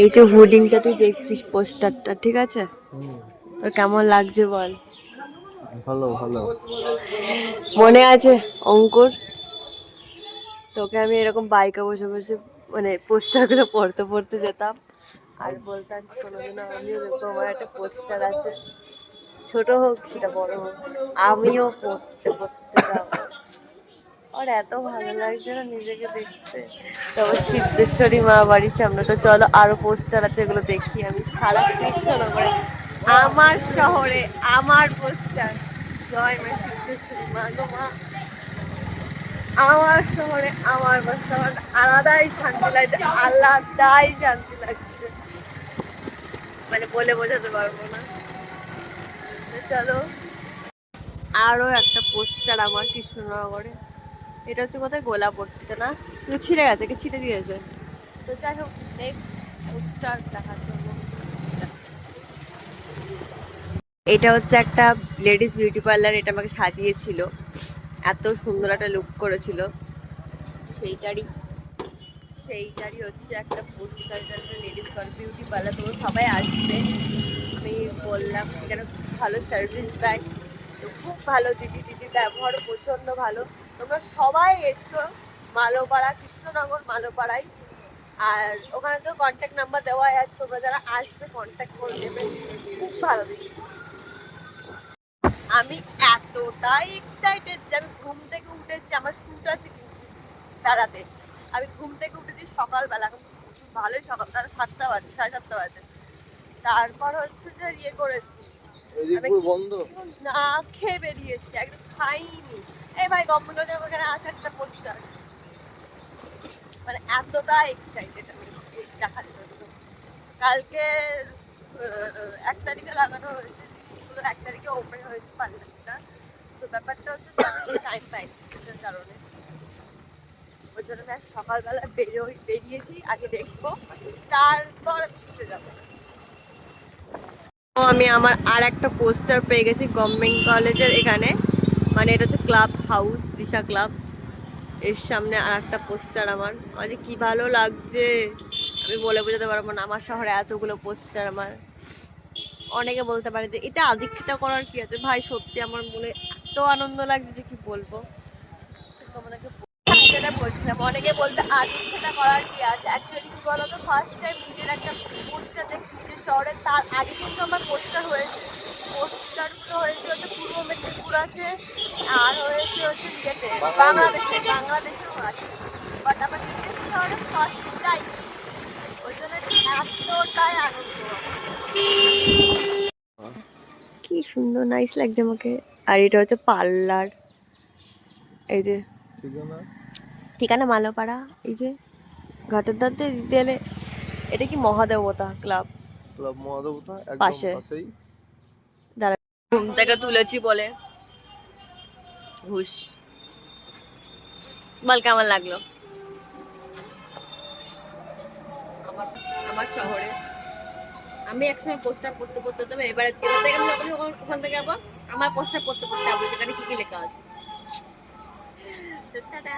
এই যে হোর্ডিংটা তুই দেখছিস পোস্টারটা ঠিক আছে? তোর কেমন লাগছে বল? ভালো ভালো। মনে আছে অঙ্কুর? তোকে আমি এরকম বাইকে বসে বসে মানে পোস্টারগুলো পড়তে পড়তে যেতাম। আর বলতাম কোনোদিনও আমিও দেখব আমার একটা পোস্টার আছে। ছোট হোক সেটা বড় হোক। আমিও পড়তে পড়তে আর এত ভালো লাগছে না, নিজেকে দেখতে। তারপর সিদ্ধেশ্বরী মা বাড়ির সামনে, তো চলো আরও পোস্টার আছে, এগুলো দেখি আমি। সারা কৃষ্ণনগরে, আমার শহরে আমার পোস্টার। জয় মা সিদ্ধেশ্বরী মা গো মা। আমার শহরে আমার আমার আলাদাই শান্তি লাগছে, আলাদাই শান্তি লাগছে। মানে বলে বোঝাতে পারব না। চলো। আরও একটা পোস্টার আমার কৃষ্ণনগরে। এটা হচ্ছে কোথায়? গোলাপট্টিতে না? কিন্তু ছিঁড়ে গেছে কি ছিঁড়ে দিয়েছে। তো যাই হোক নেক্সট জন্য। এটা হচ্ছে একটা লেডিস বিউটি পার্লার এটা আমাকে সাজিয়েছিল। এত সুন্দর একটা লুক করেছিল। সেইটারই সেইটারই হচ্ছে একটা পোস্টার লেডিস বিউটি পার্লার তোমরা সবাই আসবে। আমি বললাম এখানে ভালো সার্ভিস দেয়। তো খুব ভালো, দিদি দিদি ব্যবহারও প্রচণ্ড ভালো। তোমরা সবাই এসো মালোপাড়া কৃষ্ণনগর মালোপাড়ায়। আর ওখানে তো কন্ট্যাক্ট নাম্বার দেওয়া আছে তোমরা যারা আসবে কন্ট্যাক্ট করে নেবে। খুব ভালো আমি এতটাই এক্সাইটেড যে আমি ঘুম থেকে উঠেছি আমার শুট আছে কিন্তু বেড়াতে আমি ঘুম থেকে উঠেছি সকালবেলা এখন ভালোই সকাল তার সাতটা বাজে সাড়ে সাতটা বাজে। তারপর হচ্ছে যে ইয়ে করেছি। না খেয়ে বেরিয়েছি একদম খাইনি। এই ভাই গভর্নমেন্ট ওখানে আছে, একটা পোস্টার মানে এতটা এক্সাইটেড আমি দেখার জন্য। কালকে এক তারিখে লাগানো হয়েছে, পুরো এক তারিখে ওপেন হয়েছে পার্লারটা তো ব্যাপারটা হচ্ছে টাইম পাইছি কারণে। ওই জন্য আমি সকালবেলা বেরোই, বেরিয়েছি, আগে দেখব, তারপর আমি শুতে যাব। আমি আমার আর একটা পোস্টার পেয়ে গেছি গভর্নমেন্ট কলেজের এখানে। মানে এটা হচ্ছে ক্লাব হাউস দিশা ক্লাব এর সামনে আর একটা পোস্টার আমার। আমার যে কি ভালো লাগছে। আমি বলে বোঝাতে পারব না, আমার শহরে এতগুলো পোস্টার আমার। অনেকে বলতে পারে যে, এটা আদিক্ষিতা করার কি আছে? ভাই, সত্যি আমার মনে এত আনন্দ লাগছে যে কি বলব। তোমাদেরকে যেটা অনেকে বলতে আদিক্ষিতা করার কি আছে? অ্যাকচুয়ালি কি বলতো? ফার্স্ট টাইম নিজের একটা পোস্টার দেখছি, নিজের শহরে। তার আগে কিন্তু আমার পোস্টার হয়েছে। পোস্টারগুলো হয়েছে হচ্ছে পূর্ব মেদিনীপুর আছে আর হয়েছে হচ্ছে ইয়েতে বাংলাদেশে বাংলাদেশেও আছে। বাট আমার নিজের শহরে ফার্স্ট টাইম ওই জন্য এতটাই আনন্দ। কি সুন্দর নাইস লাগছে আমাকে। আর এটা হচ্ছে পার্লার। এই যে ঠিকানা? মালোপাড়া। এই যে ঘাটের দাঁতে দিতে এটা কি মহাদেবতা ক্লাব? ক্লাব মহাদেবতা পাশে। ঘুম থেকে তুলেছি বলে। ঘুষ বল কেমন লাগল? আমার শহরে। আমি একসময় পোস্টার পড়তে পড়তে তবে এবার এবার থেকে আমি ওখান- থেকে আবার আমার পোস্টার পড়তে পড়তে যাব যেখানে কি কি লেখা আছে? টাটা।